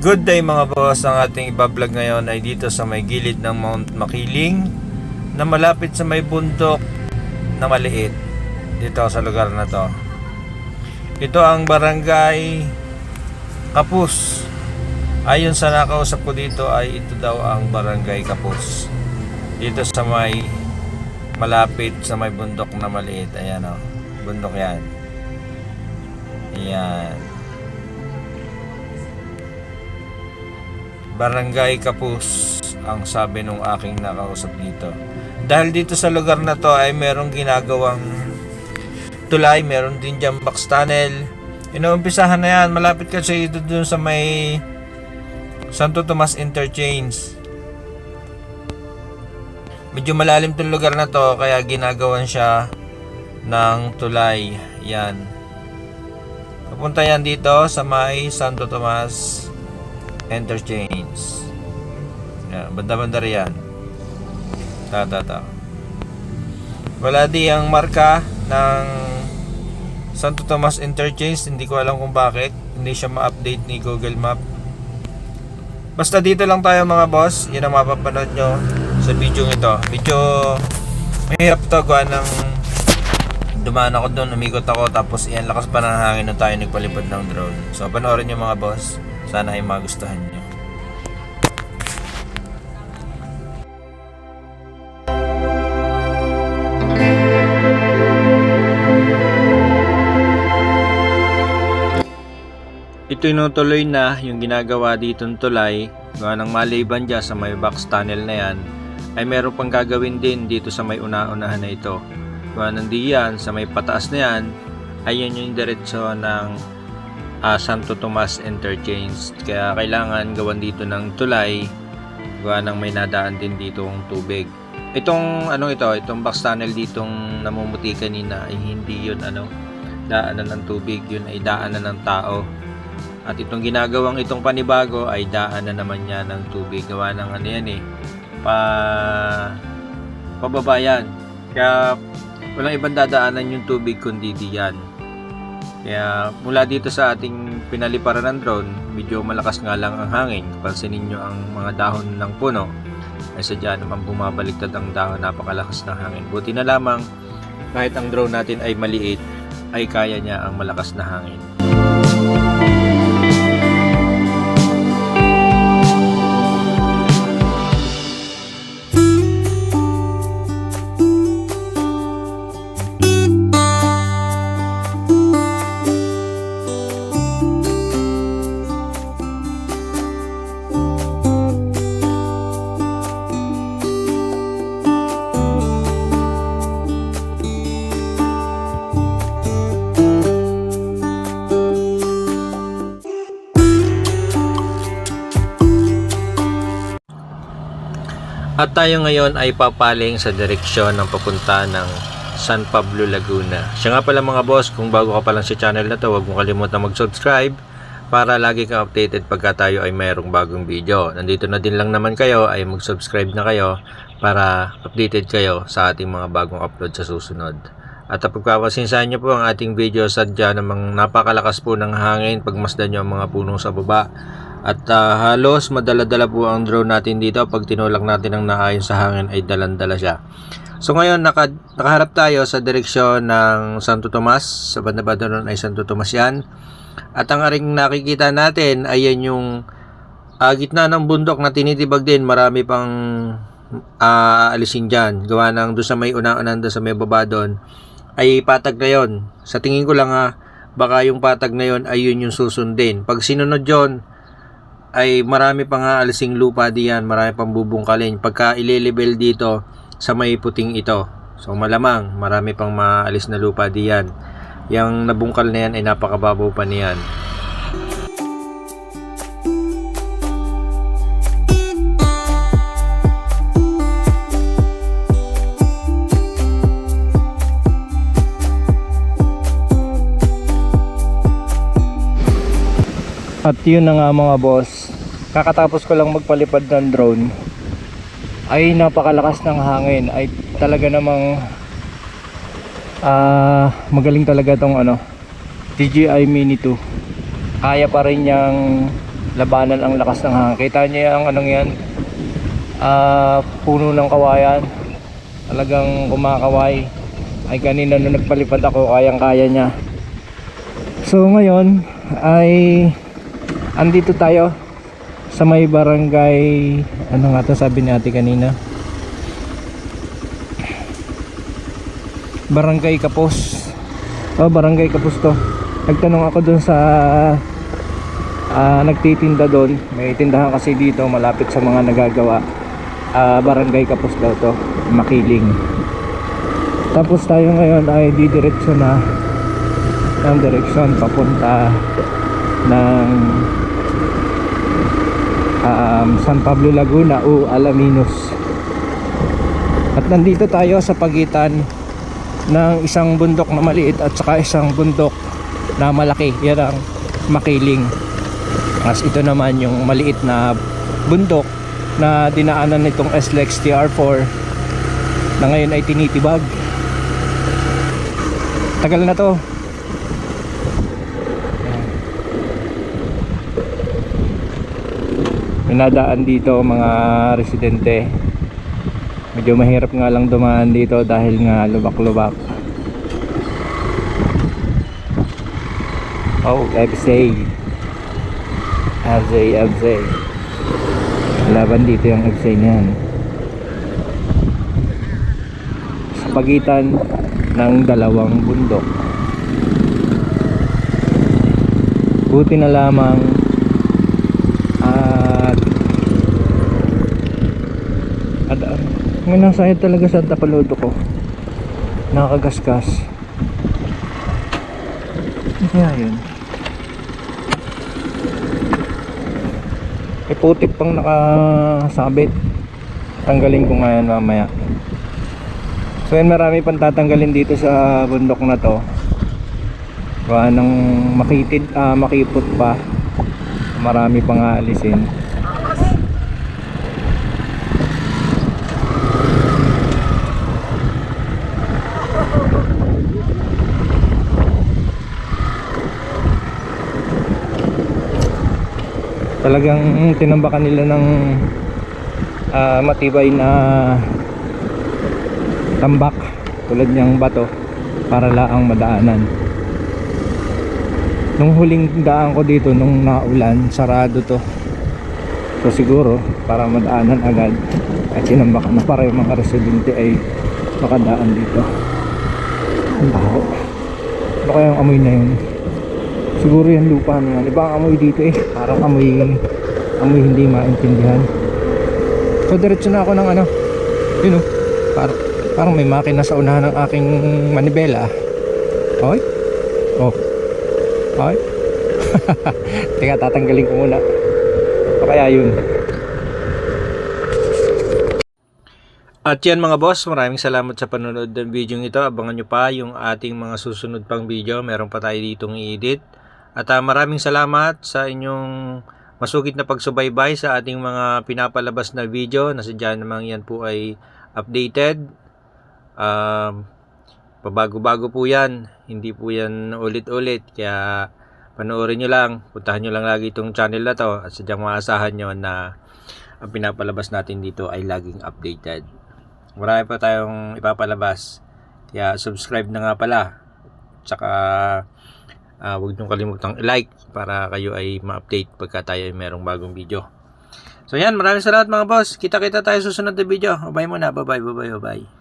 Good day mga boss, ang ating ibablog ngayon ay dito sa may gilid ng Mount Makiling na malapit sa may bundok na maliit dito sa lugar na to. Ito ang barangay Kapus. Ayon sa nakausap ko dito ay ito daw ang barangay Kapus. Dito sa may malapit sa may bundok na maliit. Ayan o, bundok yan. Ayan. Barangay Kapus ang sabi nung aking nakausap dito. Dahil dito sa lugar na to ay merong ginagawang tulay, meron din dyan box tunnel. Inuumpisahan na yan, malapit kasi ito dun sa may Santo Tomas Interchange. Medyo malalim tong lugar na to kaya ginagawan siya ng tulay. Yan. Papunta yan dito sa may Santo Tomas Interchange. Yan, banda-banda riyan. Ta, ta, ta. Wala di ang marka ng Santo Tomas Interchange. Hindi ko alam kung bakit. Hindi siya ma-update ni Google Map. Basta dito lang tayo mga boss. Yan ang mapapanood nyo sa video ito. Medyo mahirap to gawa ng dumaan ako doon, umikot ako tapos iyan lakas pa ng hangin nung tayo nagpalipad ng drone. So panoorin nyo mga boss. Sana ay magustuhan nyo. Ito inutuloy na yung ginagawa dito ng tulay gawa ng maliban dyan sa may box tunnel na yan ay meron pang gagawin din dito sa may una-unahan na ito gawa ng diyan sa may pataas na yan ay yun yung diretsyo ng ah, Santo Tomas Interchange kaya kailangan gawan dito ng tulay gawa ng may nadaan din dito ang tubig itong ano ito itong box tunnel ditong namumuti kanina ay hindi yun ano daanan ng tubig yun ay daanan ng tao at itong ginagawang itong panibago ay daan na naman niya ng tubig. Gawa ng ano yan eh. Pa... Pababa yan. Kaya walang ibang dadaanan yung tubig kundi diyan. Kaya mula dito sa ating pinaliparan ng drone, medyo malakas nga lang ang hangin. Pansinin nyo ang mga dahon ng puno. Ay sadya naman bumabaliktad ang dahon, napakalakas ng hangin. Buti na lamang kahit ang drone natin ay maliit, ay kaya niya ang malakas na hangin. At tayo ngayon ay papaling sa direksyon ng papunta ng San Pablo, Laguna. Siya nga pala mga boss, kung bago ka pa lang sa channel na to, huwag mo kalimutan mag-subscribe para lagi kang updated pagka tayo ay mayroong bagong video. Nandito na din lang naman kayo ay mag-subscribe na kayo para updated kayo sa ating mga bagong upload sa susunod. At pagpapasinsahan nyo po ang ating video sadya namang napakalakas po ng hangin pagmasdan nyo ang mga punong sa baba. At ah, halos madala-dala po ang drone natin dito pag tinulak natin ang naayon sa hangin ay dalandala siya. So ngayon naka, nakaharap tayo sa direksyon ng Santo Tomas. Sa banda-banda nun ay Santo Tomas yan. At ang aring nakikita natin ay yan yung ah, gitna ng bundok na tinitibag din. Marami pang ah, alisin dyan. Gawa ng doon sa may una-unan doon sa may baba doon ay patag na yon. Sa tingin ko lang ha, baka yung patag na yon ay yun yung susundin. Pag sinunod yon ay marami pang aalising lupa diyan, marami pang bubungkalin. Pagka ililibel dito sa may puting ito. So malamang marami pang maalis na lupa diyan. Yang nabungkal na yan ay napakababaw pa niyan. At yun na nga mga boss. Kakatapos ko lang magpalipad ng drone. Ay napakalakas ng hangin. Ay talaga namang ah magaling talaga tong ano DJI Mini 2. Kaya pa rin niyang labanan ang lakas ng hangin. Kita niyo yung anong yan, ah, puno ng kawayan. Talagang kumakaway. Ay kanina nung nagpalipad ako, kayang-kaya niya. So ngayon ay andito tayo sa may barangay ano nga to sabi ni ate kanina? Barangay Kapos. Oh barangay Kapos to. Nagtanong ako dun sa ah, nagtitinda doon may tindahan kasi dito malapit sa mga nagagawa. Ah, barangay Kapos daw to makiling. Tapos tayo ngayon ay didiretso na ng direksyon papunta ng um, San Pablo Laguna o Alaminos. At nandito tayo sa pagitan ng isang bundok na maliit at saka isang bundok na malaki. Yan ang makiling. As ito naman yung maliit na bundok na dinaanan nitong SLEX TR4 na ngayon ay tinitibag. Tagal na to Pinadaan dito mga residente. Medyo mahirap nga lang dumaan dito dahil nga lubak-lubak. Oh, FC. FC, FC. Laban dito yung FC niyan. Sa pagitan ng dalawang bundok. Buti na lamang at at uh, ngayon nasa side talaga sa tapaludo ko. Nakakagasgas. Kaya yun. May putik pang nakasabit tanggalin ko ngayon mamaya. So yun marami pang tatanggalin dito sa bundok na to. Gawa ng makitid ah, makipot pa. Marami pang aalisin talagang tinambakan nila ng ah, matibay na tambak tulad niyang bato para laang madaanan. Nung huling daan ko dito nung naulan sarado to. So siguro para madaanan agad at sinambakan na para yung mga residente ay makadaan dito. Ang baho. Ano yung amoy na yun siguro yung lupa na yan iba ang amoy dito eh. Parang amoy amoy hindi maintindihan. So diretso na ako ng ano. Yun oh. Parang, parang may makina sa unahan ng aking manibela. Oy oh. Ay teka tatanggalin ko muna. O kaya yun. At yan mga boss, maraming salamat sa panonood ng video ito. Abangan nyo pa yung ating mga susunod pang video. Meron pa tayo ditong i-edit. At ah, maraming salamat sa inyong masugid na pagsubaybay sa ating mga pinapalabas na video. Nasa dyan naman yan po ay updated. Um, pabago-bago po yan. Hindi po yan ulit-ulit. Kaya panoorin nyo lang. Puntahan nyo lang lagi itong channel na to. At sadyang maasahan nyo na ang pinapalabas natin dito ay laging updated. Marami pa tayong ipapalabas. Kaya subscribe na nga pala. Tsaka uh, huwag nyo kalimutang i-like para kayo ay ma-update pagka tayo ay merong bagong video. So yan, maraming salamat mga boss. Kita-kita tayo susunod na video. Bye muna. Bye-bye, bye-bye, bye-bye.